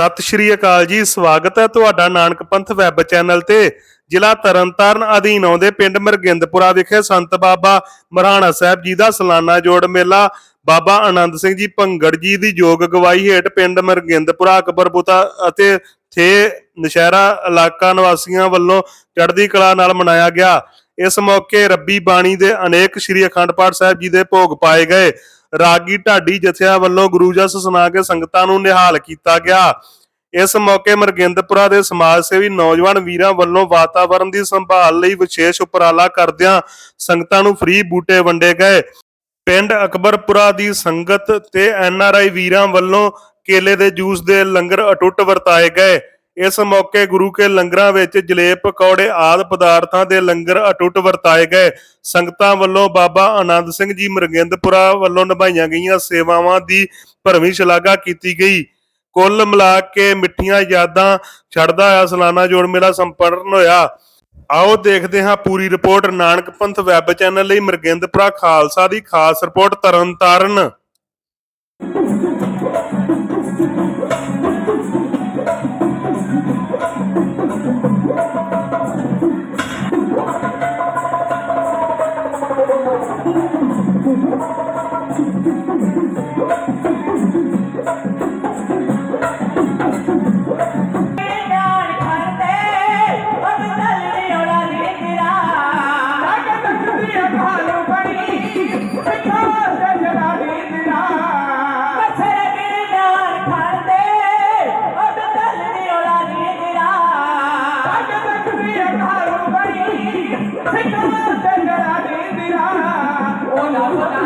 ਸਤਿ ਸ਼੍ਰੀ ਅਕਾਲ ਜੀ, ਸਵਾਗਤ ਹੈ ਤੁਹਾਡਾ ਨਾਨਕ ਪੰਥ ਵੈਬ ਚੈਨਲ ਤੇ। ਜ਼ਿਲ੍ਹਾ ਤਰਨਤਾਰਨ ਅਧੀਨ ਆਉਂਦੇ ਪਿੰਡ ਮਰਗਿੰਦਪੁਰਾ ਵਿਖੇ ਸੰਤ ਬਾਬਾ ਮਰਹਾਣਾ ਸਾਹਿਬ ਜੀ ਦਾ ਸਾਲਾਨਾ ਜੋੜ ਮੇਲਾ। ਬਾਬਾ ਆਨੰਦ ਸਿੰਘ ਜੀ ਭੰਗੜ ਜੀ ਦੀ ਯੋਗ ਅਗਵਾਈ ਹੇਠ ਪਿੰਡ ਮਰਗਿੰਦਪੁਰਾ ਅਕਬਰਪੁਰਾ ਅਤੇ ਥੇ ਨਸ਼ਹਿਰਾ ਇਲਾਕਾ ਨਿਵਾਸੀਆਂ ਵੱਲੋਂ ਚੜ੍ਹਦੀ ਕਲਾ ਨਾਲ ਮਨਾਇਆ ਗਿਆ। ਇਸ ਮੌਕੇ ਰੱਬੀ ਬਾਣੀ ਦੇ ਅਨੇਕ ਸ੍ਰੀ ਅਖੰਡ ਪਾਠ ਸਾਹਿਬ ਜੀ ਦੇ ਭੋਗ ਪਾਏ ਗਏ। ਰਾਗੀ ਢਾਡੀ ਜਥਿਆਂ ਵੱਲੋਂ ਗੁਰੂ ਜਸ ਸੁਣਾ ਕੇ ਸੰਗਤਾਂ ਨੂੰ ਨਿਹਾਲ ਕੀਤਾ ਗਿਆ। ਇਸ ਮੌਕੇ ਮਰਗਿੰਦਪੁਰਾ ਦੇ ਸਮਾਜ ਸੇਵੀ ਨੌਜਵਾਨ ਵੀਰਾਂ ਵੱਲੋਂ ਵਾਤਾਵਰਣ ਦੀ ਸੰਭਾਲ ਲਈ ਵਿਸ਼ੇਸ਼ ਉਪਰਾਲਾ ਕਰਦਿਆਂ ਸੰਗਤਾਂ ਨੂੰ ਫ੍ਰੀ ਬੂਟੇ ਵੰਡੇ ਗਏ। ਪਿੰਡ ਅਕਬਰਪੁਰਾ ਦੀ ਸੰਗਤ ਤੇ ਐਨਆਰਆਈ ਵੀਰਾਂ ਵੱਲੋਂ ਕੇਲੇ ਦੇ ਜੂਸ ਦੇ ਲੰਗਰ ਅਟੁੱਟ ਵਰਤਾਏ ਗਏ। ਇਸ ਮੌਕੇ ਗੁਰੂ ਕੇ ਲੰਗਰਾਂ ਵਿੱਚ ਜਲੇਬ ਪਕੌੜੇ ਆਦ ਪਦਾਰਥਾਂ ਦੇ ਲੰਗਰ ਅਟੁੱਟ ਵਰਤਾਏ ਗਏ। ਸੰਗਤਾਂ ਵੱਲੋਂ ਬਾਬਾ ਆਨੰਦ ਸਿੰਘ ਜੀ ਮਰਗਿੰਦਪੁਰਾ ਵੱਲੋਂ ਨਿਭਾਈਆਂ ਗਈਆਂ ਸੇਵਾਵਾਂ ਦੀ ਭਰਵੀਂ ਸ਼ਲਾਘਾ ਕੀਤੀ ਗਈ। ਕੁੱਲ ਮਿਲਾ ਕੇ ਮਿੱਠੀਆਂ ਯਾਦਾਂ ਛੱਡਦਾ ਹੋਇਆ ਸਾਲਾਨਾ ਜੋੜ ਮੇਲਾ ਸੰਪੰਨ ਹੋਇਆ। ਆਓ ਦੇਖਦੇ ਹਾਂ ਪੂਰੀ ਰਿਪੋਰਟ ਨਾਨਕ ਪੰਥ ਵੈਬ ਚੈਨਲ ਲਈ ਮਰਗਿੰਦਪੁਰਾ ਖਾਲਸਾ ਦੀ ਖਾਸ report Tarn Taran Thank you. Oh, no, no.